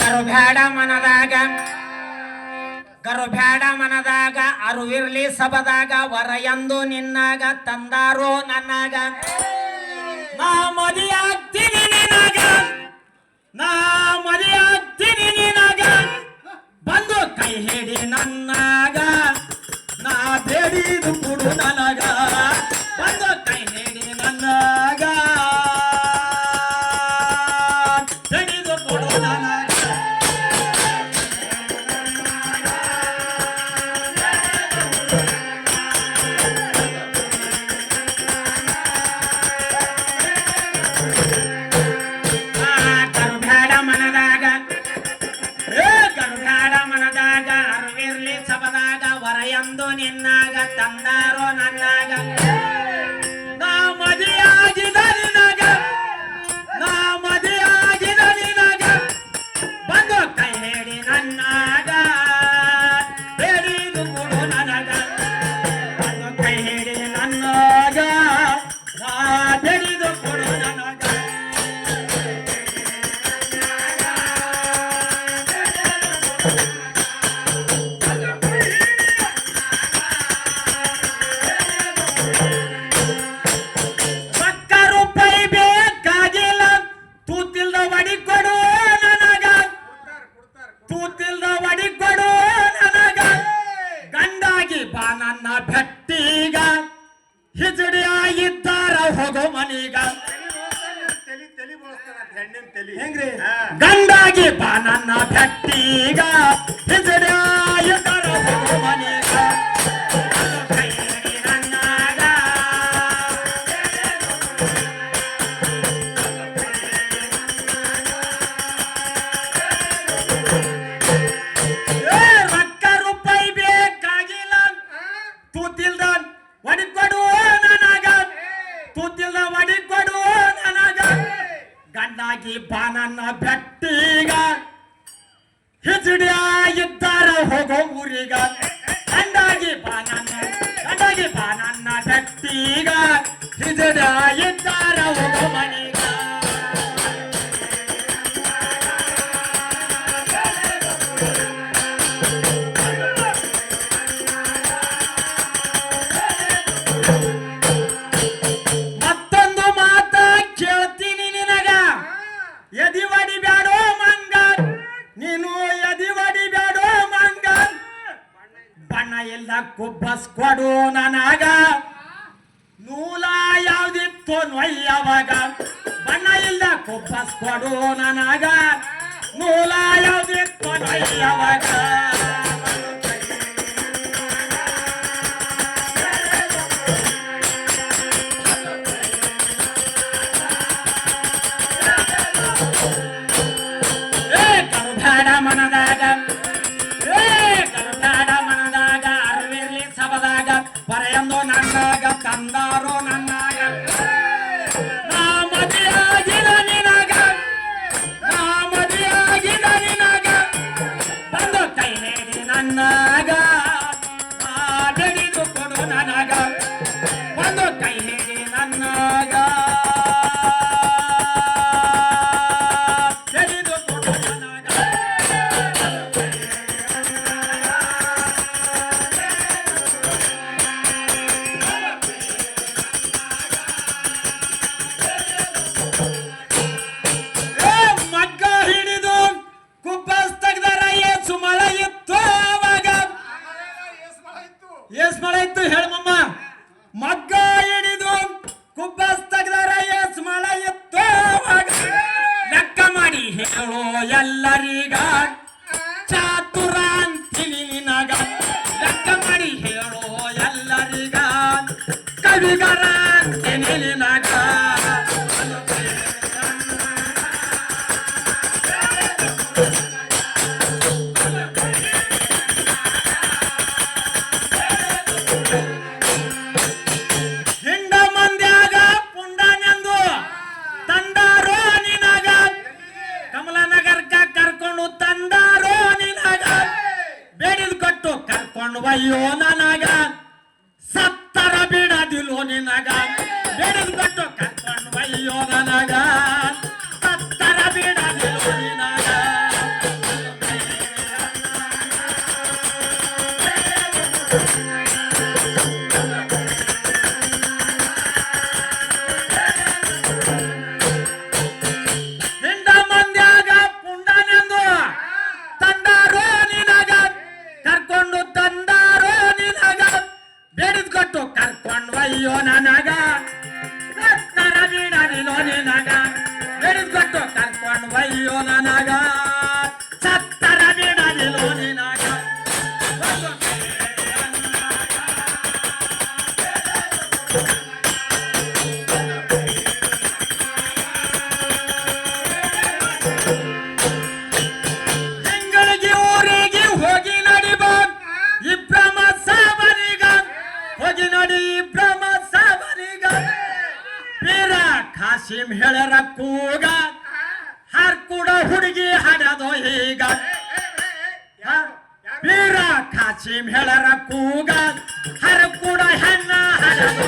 ಗರುಬ್ಯಾಡ ಮನದಾಗ ಗರುಬ್ಯಾಡ ಮನದಾಗ ಅರುವಿರ್ಲಿ ಸಬದಾಗ ವರ ಎಂದು ನಿನ್ನಾಗ ತಂದಾರೋ ನನ್ನಾಗ. ಬಂದಾರೋ ನನ್ನಾಗ. ನಾ ಮದಿಯಾಗಿದ ನಿನಗ. ನಾ ಮದಿಯಾಗಿದ ನಿನಗ. ಬಂದು ಕೈ ಹೇಳಿ ನನ್ನಾಗ. ಹೇಳಿದು ಕೊಡು ನನಗ. ಬಂದು ಕೈ ನನ್ನ ನನ್ನ ಭಕ್ತಿಗ. ಹಿಜಡಿಯಾಗಿದ್ದಾರ ಹೋಗೋ ಮನೀಗ. ಹೆಂಗ್ರಿ? ಗಂಡಾಗಿ ಬಾ ನನ್ನ ಭಕ್ತಿಗ. ಹಿಜಡಿಯ ಇದ್ದಾರ ಒಬ್ಬ ಮನಿಗ ಮತ್ತೊಂದು ಮಾತ ಕೇಳ್ತೀನಿ ನಿನಗ. ಎದಿವಡಿ ಬ್ಯಾಡೋ ಮಂಗ. ನೀನು ಎದಿವಡಿ ಬ್ಯಾಡೋ ಮಂಗ. ಬಣ್ಣ ಎಲ್ಲ ಕುಬ್ಬಸ್ ಕೊಡು ನನಗ. ನೂಲಾಯಾವ್ದು ಒಯ್ಯವಾಗ ಬಣ್ಣ ಇಲ್ಲ ಕುಪ್ಪಸ್ ಕೊಡು ನನಗ ನೂಲ ಯಾವ್ದಿತ್ತು ಒಯ್ಯವಾಗ ಮನದಾಗ கந்தாரோ আল্লাহ রে ನಾಗ ಬೇರೆ ಕಟ್ಟೋ ಕರ್ಕೊಂಡು ಮೈ ಯೋಗನಾಗ ಅಯ್ಯೋ ನನಗ ಕತ್ತರ ಬೀಡಲಿಲೋ ನಿನಗ ಹಿಡಿದ್ಕೊಟ್ಟು ಕರ್ಕೊಂಡು ಅಯ್ಯೋ ನನಗ ಸಿಮ್ ಹೇಳ್ಯಾರ ಕೂಗ ಹಾರ್ ಕೂಡ ಹುಡುಗಿ ಹಾಡೋದು ಈಗ ವೀರ ಕಾಸಿಮ್ ಹೇಳ್ಯಾರ ಕೂಗ ಹರ ಕೂಡ ಹೆಣ್ಣ ಹಾಡೋದು